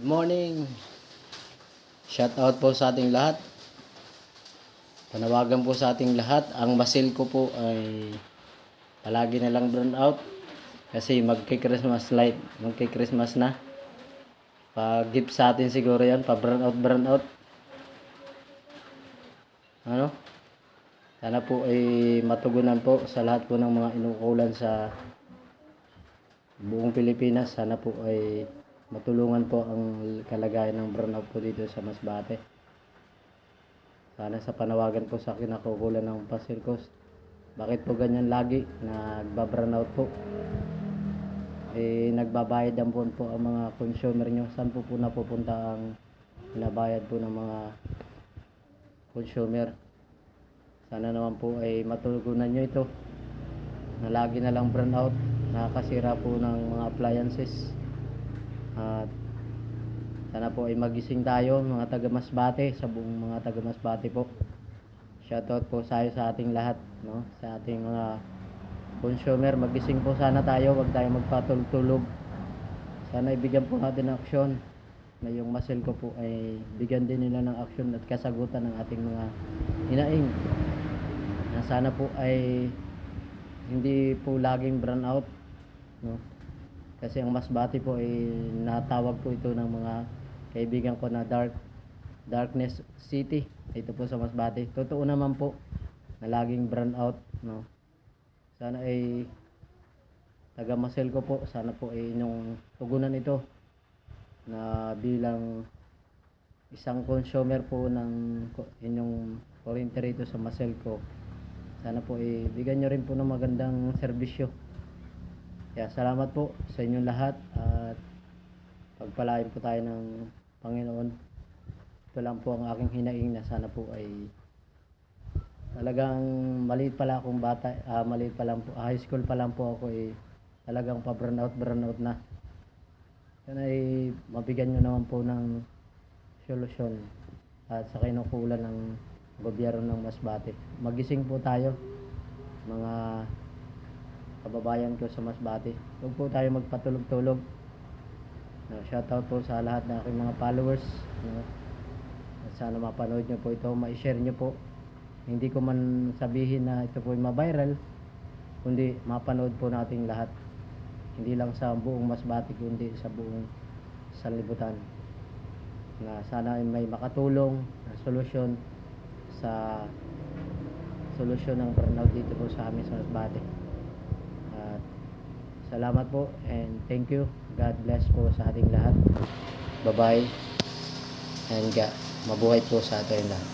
Good morning. Shout out po sa ating lahat. Panawagan po sa ating lahat. Ang masil ko po ay palagi na lang burn out. Kasi magki-Christmas light, magki-Christmas na. Pag-gift sa atin siguro yan, pa-burn out, burn out. Ano? Sana po ay matugunan po sa lahat po ng mga inuulan sa buong Pilipinas. Sana po ay matulungan po ang kalagayan ng burnout po dito sa Masbate. Sana sa panawagan po sa akin nakukulan ng Pasirkos. Bakit po ganyan lagi nagbaburnout po? Eh, nagbabayad din po, po ang mga consumer nyo. Saan po po napupunta ang binabayad po ng mga consumer? Sana naman po ay matulugunan nyo ito na lagi na lang burnout, nakakasira po ng mga appliances. At sana po ay magising tayo mga taga Masbate, sa buong mga taga Masbate po. Shoutout po sa sa ating lahat, no? Sa ating mga consumer, magising po sana tayo, wag tayo magpatulog-tulog. Sana ibigyan po natin ng aksyon na yung muscle ko po ay bigyan din nila ng aksyon at kasagutan ng ating mga inaing na sana po ay hindi po laging burn out no kasi ang Masbate po ay natawag po ito ng mga kaibigan ko na dark darkness city. Ito po sa Masbate. Totoo naman po na laging burn out no? Sana ay taga Masel ko po. Sana po ay inyong tugunan ito na bilang isang consumer po ng inyong kuryente rito sa Masel ko. Sana po ibigyan nyo rin po ng magandang serbisyo kaya salamat po sa inyong lahat at pagpalain po tayo ng Panginoon ito lang po ang aking hinaing na sana po ay talagang maliit pa lang akong bata ah, maliit pa lang po ah, high school pa lang po ako eh talagang pa burnout burnout na sana ay mabigyan nyo naman po ng solusyon at sa kinukulan ng gobyerno ng Masbate. Magising po tayo mga kababayan ko sa Masbate. Huwag po tayo magpatulog-tulog. No, shoutout po sa lahat ng aking mga followers. No? At sana mapanood nyo po ito, ma-share nyo po. Hindi ko man sabihin na ito po ay ma-viral, kundi mapanood po nating lahat. Hindi lang sa buong Masbate, kundi sa buong sanlibutan na sana ay may makatulong na solusyon sa solusyon ng burnout dito po sa amin sa Masbate. At salamat po and thank you. God bless po sa ating lahat. Bye-bye. And God, mabuhay po sa ating lahat.